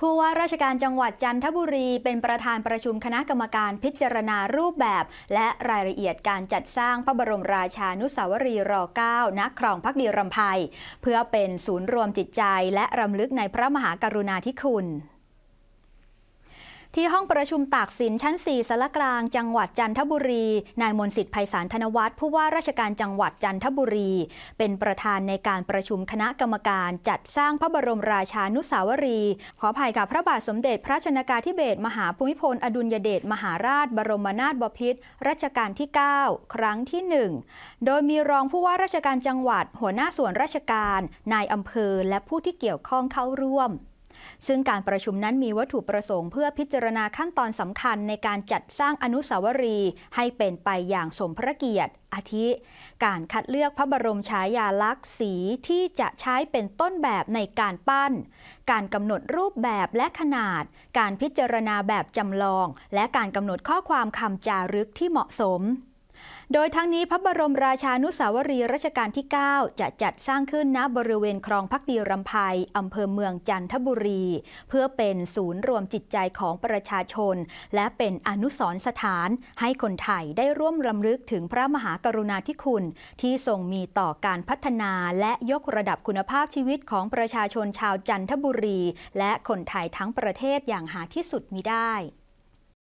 ผู้ว่าราชการจังหวัดจันทบุรี เป็นประธานประชุมคณะกรรมการพิจารณารูปแบบ และรายละเอียดการจัดสร้างพระบรมราชานุสาวรีย์ร .9 ณครองพักดีรำไพเพื่อเป็นศูนย์รวมจิตใจและรำลึกในพระมหากรุณาธิคุณ ที่ห้องประชุมตากสินชั้น 4สารกลางจังหวัดจันทบุรี นายมนสิทธิ์ไพศาลธนวัฒน์ผู้ว่าราชการจังหวัดจันทบุรี เป็นประธานในการประชุมคณะกรรมการจัดสร้างพระบรมราชานุสาวรีย์ขออภัยกับพระบาทสมเด็จพระชนากาธิเบศรมหาภูมิพล อดุลยเดชมหาราช บรมนาถบพิตรรัชกาลที่ 9 ครั้งที่ 1 โดยมีรองผู้ว่าราชการจังหวัด หัวหน้าส่วนราชการ นายอำเภอและผู้ที่เกี่ยวข้องเข้าร่วม ซึ่งการประชุมนั้นมีวัตถุประสงค์เพื่อพิจารณาขั้นตอนสำคัญในการจัดสร้างอนุสาวรีย์ให้เป็นไปอย่างสมพระเกียรติ อาทิ การคัดเลือกพระบรมฉายาลักษณ์สีที่จะใช้เป็นต้นแบบในการปั้น การกำหนดรูปแบบและขนาด การพิจารณาแบบจำลอง และการกำหนดข้อความคำจารึกที่เหมาะสม โดยทั้งนี้พระบรมราชานุสาวรีรัชกาลที่ 9 จะจัดสร้างขึ้นณบริเวณคลองพักดีรำไพอำเภอเมืองจันทบุรี เพื่อเป็นศูนย์รวมจิตใจของประชาชน และเป็นอนุสรณ์สถาน ให้คนไทยได้ร่วมรำลึกถึงพระมหากรุณาธิคุณ ที่ทรงมีต่อการพัฒนาและยกระดับคุณภาพชีวิตของประชาชนชาวจันทบุรี และคนไทยทั้งประเทศอย่างหาที่สุดมิได้